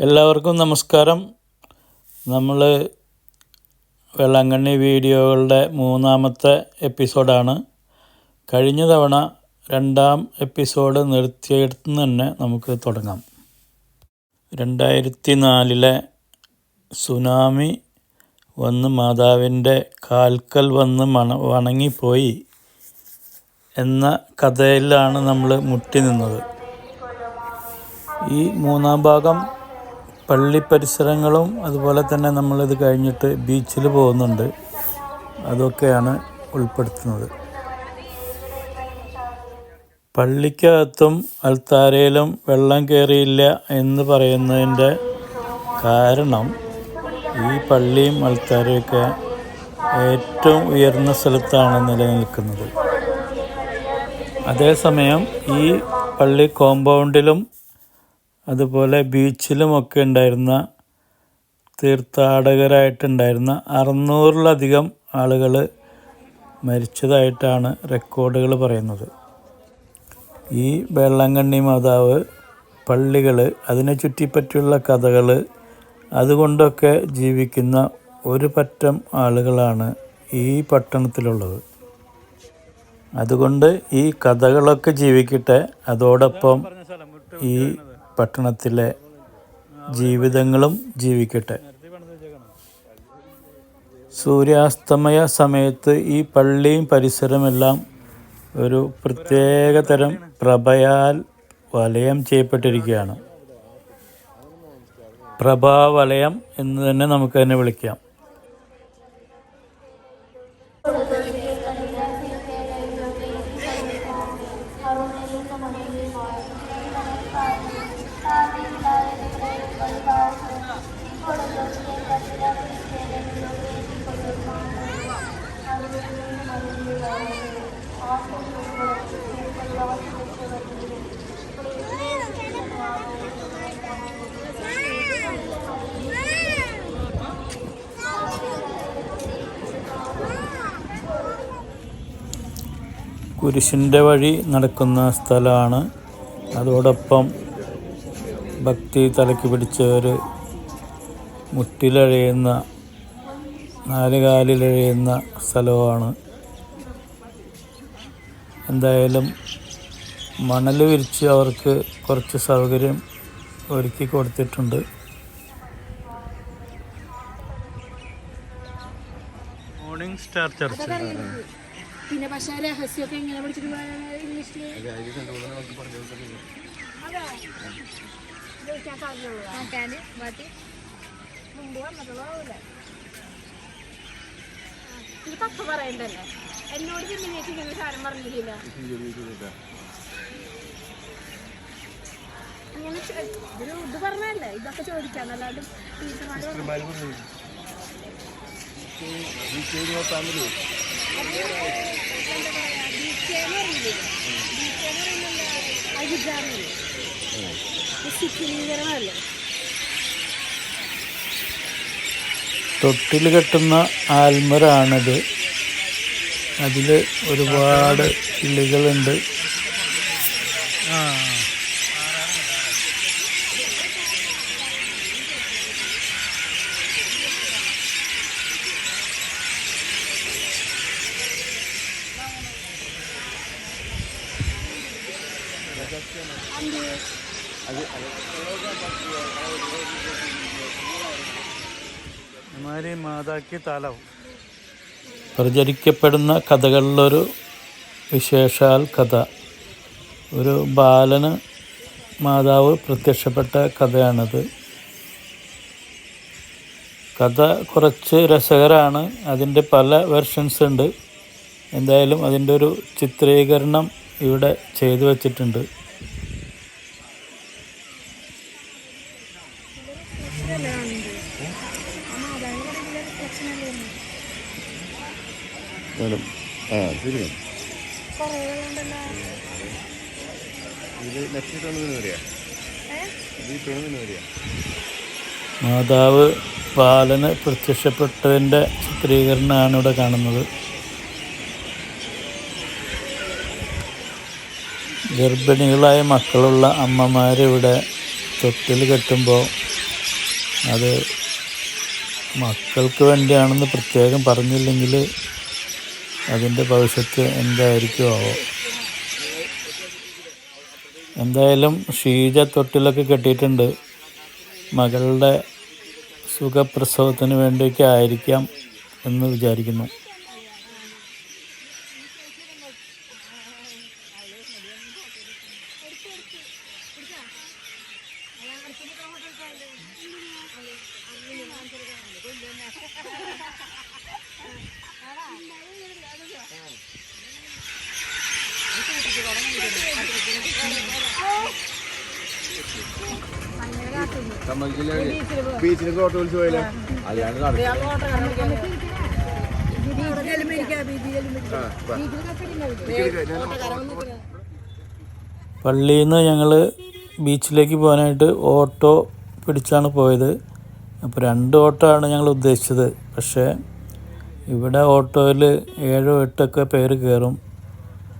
എല്ലാവർക്കും നമസ്കാരം. നമ്മൾ വെള്ളാങ്കണ്ണി വീഡിയോകളുടെ മൂന്നാമത്തെ എപ്പിസോഡാണ്. കഴിഞ്ഞ തവണ രണ്ടാം എപ്പിസോഡ് നിർത്തിയെടുത്ത് തന്നെ നമുക്ക് തുടങ്ങാം. രണ്ടായിരത്തി നാലിലെ സുനാമി വന്ന് മാതാവിന്റെ കാൽക്കൽ വന്ന് മണ വണങ്ങിപ്പോയി എന്ന കഥയിലാണ് നമ്മൾ മുട്ടി നിന്നത്. ഈ മൂന്നാം ഭാഗം പള്ളി പരിസരങ്ങളും അതുപോലെ തന്നെ നമ്മളിത് കഴിഞ്ഞിട്ട് ബീച്ചിൽ പോകുന്നുണ്ട്. അതൊക്കെയാണ് ഉൾപ്പെടുത്തുന്നത്. പള്ളിക്കകത്തും അൽത്താരയിലും വെള്ളം കയറിയില്ല എന്ന് പറയുന്നതിന്റെ കാരണം ഈ പള്ളിയും അൽത്താരയൊക്കെ ഏറ്റവും ഉയർന്ന സ്ഥലത്താണ് നിലനിൽക്കുന്നത്. അതേസമയം ഈ പള്ളി കോമ്പൗണ്ടിലും അതുപോലെ ബീച്ചിലുമൊക്കെ ഉണ്ടായിരുന്ന തീർത്ഥാടകരായിട്ടുണ്ടായിരുന്ന അറുന്നൂറിലധികം ആളുകൾ മരിച്ചതായിട്ടാണ് റെക്കോർഡുകൾ പറയുന്നത്. ഈ വെള്ളങ്കണ്ണി മാതാവ് പള്ളികൾ അതിനെ ചുറ്റിപ്പറ്റിയുള്ള കഥകൾ അതുകൊണ്ടൊക്കെ ജീവിക്കുന്ന ഒരു പറ്റം ആളുകളാണ് ഈ പട്ടണത്തിലുള്ളത്. അതുകൊണ്ട് ഈ കഥകളൊക്കെ ജീവിക്കട്ടെ. അതോടൊപ്പം ഈ പട്ടണത്തിലെ ജീവിതങ്ങളും ജീവിക്കട്ടെ. സൂര്യാസ്തമയ സമയത്ത് ഈ പള്ളിയും പരിസരമെല്ലാം ഒരു പ്രത്യേക തരം പ്രഭയാൽ വലയം ചെയ്യപ്പെട്ടിരിക്കുകയാണ്. പ്രഭാവലയം എന്ന് തന്നെ നമുക്ക് തന്നെ വിളിക്കാം. കുരിശിന്റെ വഴി നടക്കുന്ന സ്ഥലമാണ്. അതോടൊപ്പം ഭക്തി തലയ്ക്ക് പിടിച്ചവർ മുട്ടിലഴയുന്ന നാലുകാലിലഴയുന്ന സ്ഥലമാണ് എന്തായാലും മണൽ വിരിച്ച് അവർക്ക് കുറച്ച് സൗകര്യം ഒരുക്കി കൊടുത്തിട്ടുണ്ട്. Morning star church. പിന്നെ പക്ഷേ രഹസ്യമൊക്കെ എങ്ങനെ പഠിച്ചിട്ട് ഇംഗ്ലീഷിൽ നോക്കാന് ബാക്കി മുമ്പ് വന്നിട്ടുള്ളതാവൂലേ ഇത് പപ്പ പറയണ്ടല്ലേ. എന്നോട് പിന്നെ ഇങ്ങനെ സാധനം പറഞ്ഞില്ല ഇത് പറഞ്ഞല്ലേ ഇതൊക്കെ ചോദിക്കാൻ അല്ലാണ്ട് ടീച്ചർമാർ തൊട്ടിൽ കെട്ടുന്ന ആൽമരാണിത്. അതിൽ ഒരുപാട് കിളികളുണ്ട്. ആ. പ്രചരിക്കപ്പെടുന്ന കഥകളിലൊരു വിശേഷാൽ കഥ. ഒരു ബാലന് മാതാവ് പ്രത്യക്ഷപ്പെട്ട കഥയാണത്. കഥ കുറച്ച് രസകരമാണ് അതിന്റെ പല വെർഷൻസ് ഉണ്ട്. എന്തായാലും അതിന്റെ ഒരു ചിത്രീകരണം ഇവിടെ ചെയ്തു വച്ചിട്ടുണ്ട്. മാതാവ് പാലന് പ്രത്യക്ഷപ്പെട്ടതിന്റെ ചിത്രീകരണമാണ് ഇവിടെ കാണുന്നത്. ഗർഭിണികളായ മക്കളുള്ള അമ്മമാരിവിടെ തൊട്ടിൽ കെട്ടുമ്പോൾ അത് മക്കൾക്ക് വേണ്ടിയാണെന്ന് പ്രത്യേകം പറഞ്ഞില്ലെങ്കിൽ അതിന്റെ ഭവിഷ്യത്ത് എന്തായിരിക്കും ആവോ എന്തായാലും ഷീജ തൊട്ടിലൊക്കെ കെട്ടിയിട്ടുണ്ട്. മകളുടെ സുഖപ്രസവത്തിന് വേണ്ടിയൊക്കെ ആയിരിക്കാം എന്ന് വിചാരിക്കുന്നു. ബീച്ചിലേക്ക് ഓട്ടോ വിളിച്ച് പോയില്ലേ പള്ളിയിൽ നിന്ന് ഞങ്ങൾ ബീച്ചിലേക്ക് പോകാനായിട്ട് ഓട്ടോ പിടിച്ചാണ് പോയത്. അപ്പോൾ രണ്ട് ഓട്ടോ ആണ് ഞങ്ങൾ ഉദ്ദേശിച്ചത്. പക്ഷേ ഇവിടെ ഓട്ടോയിൽ ഏഴോ എട്ടൊക്കെ പേര് കയറും.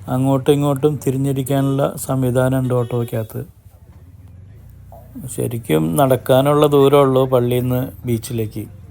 അങ്ങോട്ടും ഇങ്ങോട്ടും തിരിഞ്ഞിരിക്കാനുള്ള സംവിധാനമുണ്ട് ഓട്ടോയ്ക്കകത്ത്. ശരിക്കും നടക്കാനുള്ള ദൂരമുള്ളൂ പള്ളിയിൽ നിന്ന് ബീച്ചിലേക്ക്.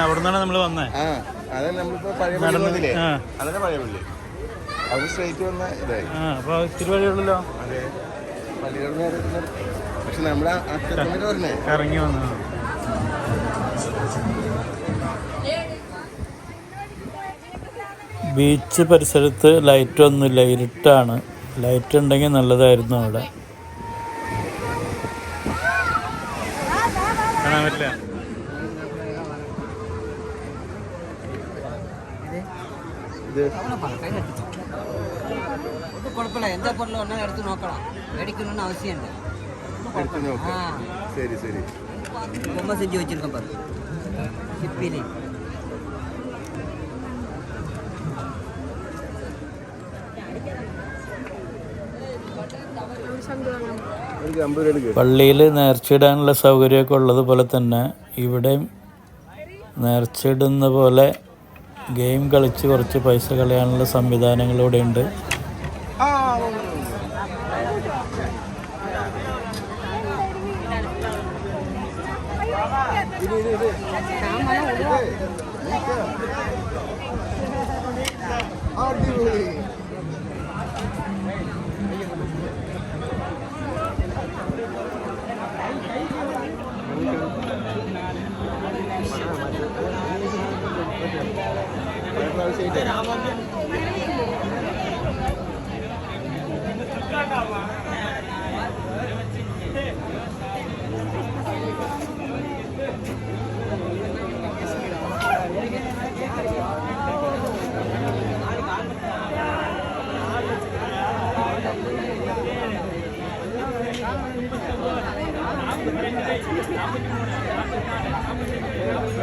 അവിടെ നിന്നാണ് നമ്മൾ വന്നത് ആ അതെ നമ്മളിപ്പോ പഴയ പള്ളി വന്നില്ലേ ആ. അതന്നെ പഴയ പള്ളി. അത് സ്ട്രേറ്റ് വന്ന ഇതായി. ആ അപ്പോൾ ഇത്തിരി വഴിയുള്ളല്ലോ അതെ. പള്ളിയുടെ പക്ഷെ നമ്മുടെ പറഞ്ഞേ വന്നു. ബീച്ച് പരിസരത്ത് ലൈറ്റ് ഒന്നുമില്ല ഇരുട്ടാണ്. ലൈറ്റ് ഉണ്ടെങ്കിൽ നല്ലതായിരുന്നു അവിടെ. കാണാൻ പറ്റില്ല? ഇത്. ആവശ്യമുണ്ട്. ശരി ശരി. പള്ളിയിൽ നേർച്ചയിടാനുള്ള സൗകര്യമൊക്കെ ഉള്ളതുപോലെ തന്നെ ഇവിടെയും നേർച്ചയിടുന്ന പോലെ ഗെയിം കളിച്ച് കുറച്ച് പൈസ കളയാനുള്ള സംവിധാനങ്ങളിവിടെ ഉണ്ട്. അടിപൊളി അയ്യന്റെ കണ്ണു അപ്പൊ ഇങ്ങനെ ക്ലാസ്സിൽ കൊള്ളാതെ നോക്കാം ഇത് അവസ-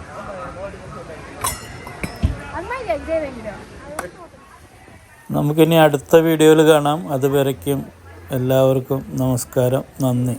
നമുക്കിനി അടുത്ത വീഡിയോയിൽ കാണാം. അതുവരയ്ക്കും എല്ലാവർക്കും നമസ്കാരം. നന്ദി.